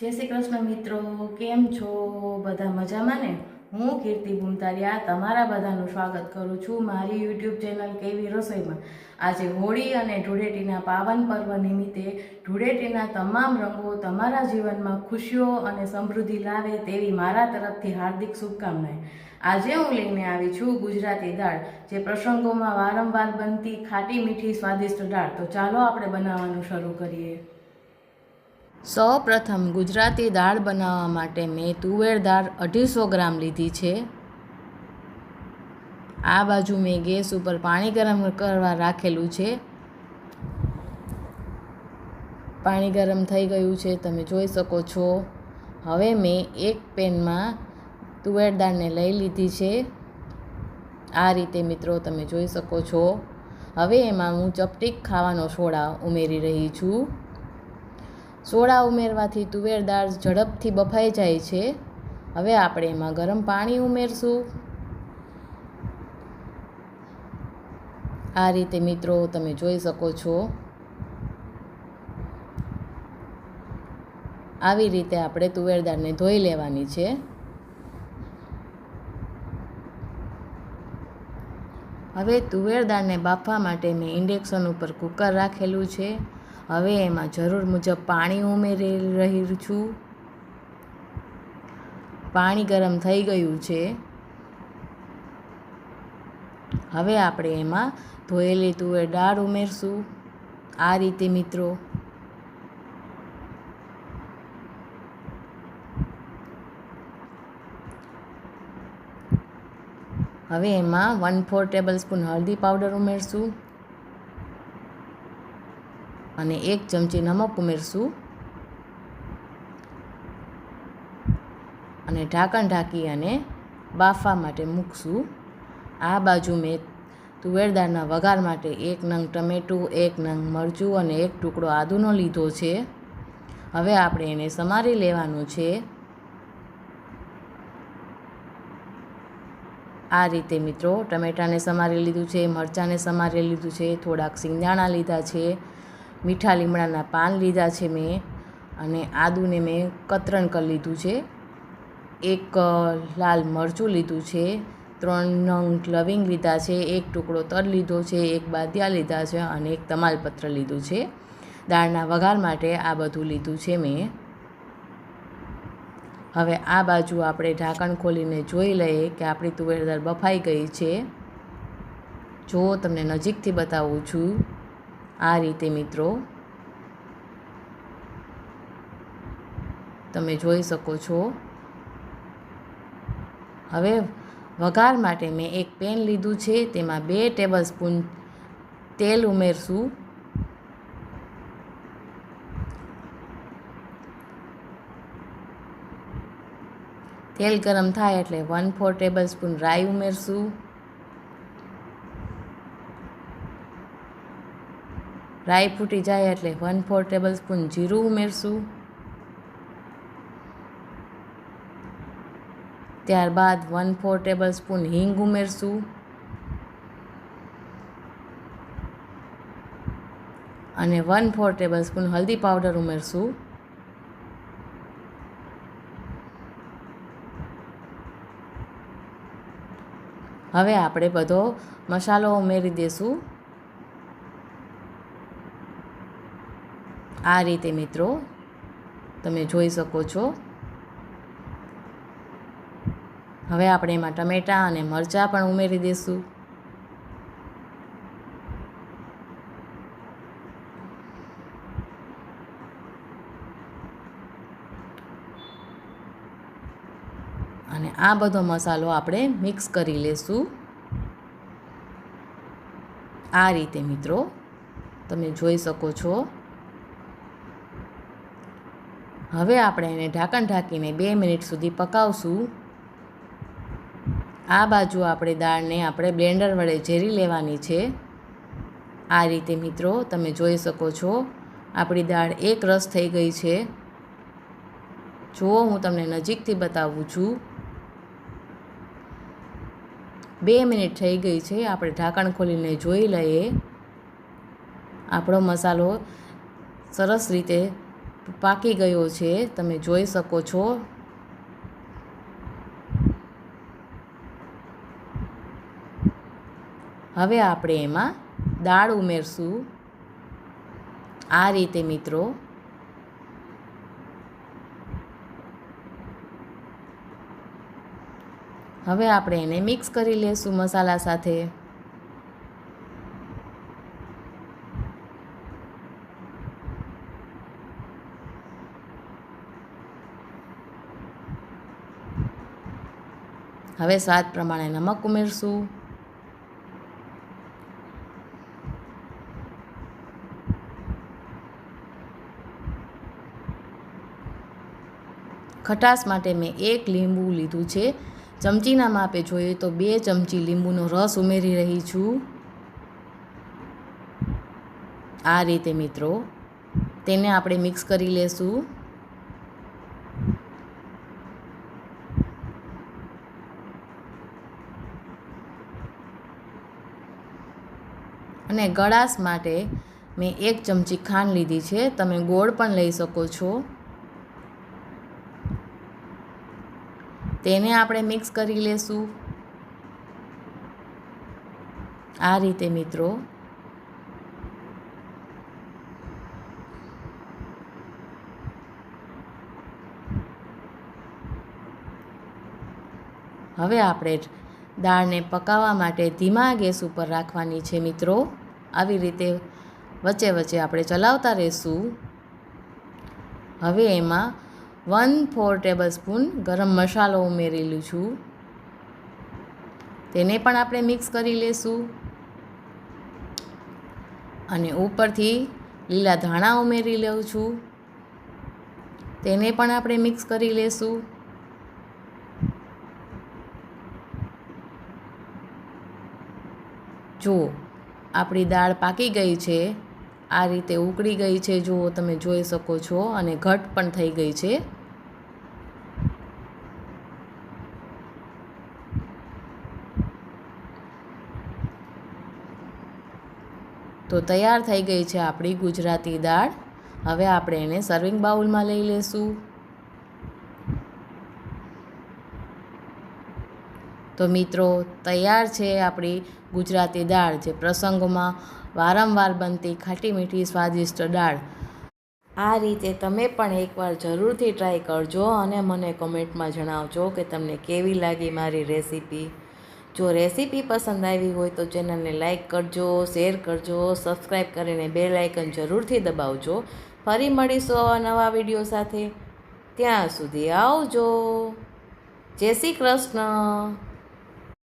જય શ્રી કૃષ્ણ મિત્રો, કેમ છો? બધા મજામાં ને? હું કીર્તિ ભૂમતારિયા તમારા બધાનું સ્વાગત કરું છું મારી યુટ્યુબ ચેનલ કેવી રસોઈમાં. આજે હોળી અને ધૂળેટીના પાવન પર્વ નિમિત્તે ધૂળેટીના તમામ રંગો તમારા જીવનમાં ખુશીઓ અને સમૃદ્ધિ લાવે તેવી મારા તરફથી હાર્દિક શુભકામનાએ આજે હું લઈને આવી છું ગુજરાતી દાળ, જે પ્રસંગોમાં વારંવાર બનતી ખાટી મીઠી સ્વાદિષ્ટ દાળ. તો ચાલો આપણે બનાવવાનું શરૂ કરીએ. સૌ પ્રથમ ગુજરાતી દાળ બનાવવા માટે મેં તુવેર દાળ અઢીસો ગ્રામ લીધી છે. આ બાજુ મેં ગેસ ઉપર પાણી ગરમ કરવા રાખેલું છે. પાણી ગરમ થઈ ગયું છે, તમે જોઈ શકો છો. હવે મેં એક પેનમાં તુવેર દાળને લઈ લીધી છે. આ રીતે મિત્રો તમે જોઈ શકો છો. હવે એમાં હું ચપટીક ખાવાનો સોડા ઉમેરી રહી છું. સોડા ઉમેરવાથી તુવેર દાળ ઝડપથી બફાઈ જાય છે. હવે આપણે એમાં ગરમ પાણી ઉમેરશું. આ રીતે મિત્રો તમે જોઈ શકો છો. આવી રીતે આપણે તુવેર દાળને ધોઈ લેવાની છે. હવે તુવેર દાળને બાફવા માટે મેં ઇન્ડેક્શન ઉપર કુકર રાખેલું છે. હવે એમાં જરૂર મુજબ પાણી ઉમેરી રહી છું. પાણી ગરમ થઈ ગયું છે. હવે આપણે એમાં ધોયેલી તુવેર દાળ ઉમેરશું. આ રીતે મિત્રો. હવે એમાં વન ફોર ટેબલ સ્પૂન હળદી પાવડર ઉમેરશું. અને એક ચમચી નમક ઉમેરશું. અને ઢાંકણ ઢાંકી અને બાફવા માટે મૂકશું. આ બાજુ મેં તુવેરદાળના વઘાર માટે એક નંગ ટમેટું, એક નંગ મરચું અને એક ટુકડો આદુનો લીધો છે. હવે આપણે એને સમારી લેવાનું છે. આ રીતે મિત્રો ટમેટાને સમારી લીધું છે, મરચાંને સમારી લીધું છે, થોડાક સિંગદાણા લીધા છે મીઠા લીમડાના પાન લીધા છે મેં અને આદુને મેં કતરણ કરી લીધું છે. એક લાલ મરચું લીધું છે. ત્રણ નંગ લવિંગ લીધા છે. એક ટુકડો તર લીધો છે. એક બાદિયા લીધા છે અને એક તમાલપત્ર લીધું છે. દાળના વઘાર માટે આ બધું લીધું છે મેં. હવે આ બાજુ આપણે ઢાંકણ ખોલીને જોઈ લઈએ કે આપણી તુવેર દાળ બફાઈ ગઈ છે. જો તમને નજીકથી બતાવું છું આ રીતે મિત્રો, તમે જોઈ શકો છો. હવે વઘાર માટે મેં એક પેન લીધું છે, તેમાં બે ટેબલ સ્પૂન તેલ ઉમેરશું. તેલ ગરમ થાય એટલે વન ફોર ટેબલ સ્પૂન રાઈ ઉમેરશું. રાઈ ફૂટી જાય એટલે વન ફોર ટેબલ સ્પૂન જીરું ઉમેરશું. ત્યારબાદ વન ફોર ટેબલ સ્પૂન હિંગ ઉમેરશું. અને વન ફોર ટેબલ સ્પૂન હલ્દી પાવડર ઉમેરશું. હવે આપણે બધો મસાલો ઉમેરી દઈશું આ રીતે મિત્રો, તમે જોઈ શકો છો. હવે આપણે એમાં ટમેટાં અને મરચાં પણ ઉમેરી દઈશું અને આ બધો મસાલો આપણે મિક્સ કરી લેશું. આ રીતે મિત્રો, તમે જોઈ શકો છો. હવે આપણે એને ઢાંકણ ઢાંકીને બે મિનિટ સુધી પકાવશું. આ બાજુ આપણે દાળને આપણે બ્લેન્ડર વડે ઝેરી લેવાની છે. આ રીતે મિત્રો તમે જોઈ શકો છો, આપણી દાળ એક રસ થઈ ગઈ છે. જુઓ હું તમને નજીકથી બતાવું છું. બે મિનિટ થઈ ગઈ છે, આપણે ઢાંકણ ખોલીને જોઈ લઈએ. આપણો મસાલો સરસ રીતે પાકી ગયો છે, તમે જોઈ શકો છો. હવે આપણે એમાં દાળ ઉમેરશું. આ રીતે મિત્રો. હવે આપણે એને મિક્સ કરી લેશું મસાલા સાથે. હવે સ્વાદ પ્રમાણે નમક ઉમેરશું. ખટાશ માટે મેં એક લીંબુ લીધું છે. ચમચીના માપે જોઈએ તો બે ચમચી લીંબુનો રસ ઉમેરી રહી છું. આ રીતે મિત્રો, તેને આપણે મિક્સ કરી લેશું. અને ગળાશ માટે મેં એક ચમચી ખાંડ લીધી છે. તમે ગોળ પણ લઈ શકો છો. તેને આપણે મિક્સ કરી લેશું. આ રીતે મિત્રો. હવે આપણે દાળને પકાવવા માટે ધીમા ગેસ ઉપર રાખવાની છે મિત્રો. આવી રીતે વચ્ચે વચ્ચે આપણે ચલાવતા રહીશું. હવે એમાં વન ફોર ટેબલ સ્પૂન ગરમ મસાલો ઉમેરેલું છું. તેને પણ આપણે મિક્સ કરી લેશું. અને ઉપરથી લીલા ધાણા ઉમેરી લઉં છું. તેને પણ આપણે મિક્સ કરી લેશું. જુઓ આપણી દાળ પાકી ગઈ છે, આ રીતે ઉકળી ગઈ છે, જુઓ તમે જોઈ શકો છો અને ઘટ પણ થઈ ગઈ છે. તો તૈયાર થઈ ગઈ છે આપણી ગુજરાતી દાળ. હવે આપણે એને સર્વિંગ બાઉલમાં લઈ લેશું. તો મિત્રો, તૈયાર છે આપણી ગુજરાતી દાળ જે પ્રસંગોમાં વારંવાર બનતી ખાટી મીઠી સ્વાદિષ્ટ દાળ. આ રીતે તમે પણ એકવાર જરૂરથી ટ્રાય કરજો અને મને કોમેન્ટમાં જણાવજો કે તમને કેવી લાગી મારી રેસીપી જો રેસીપી પસંદ આવી હોય તો ચેનલને લાઇક કરજો શેર કરજો સબસ્ક્રાઈબ કરીને બે લાઇકન જરૂરથી દબાવજો. ફરી મળીશું આવા નવા વીડિયો સાથે. ત્યાં સુધી આવજો. જય શ્રી કૃષ્ણ.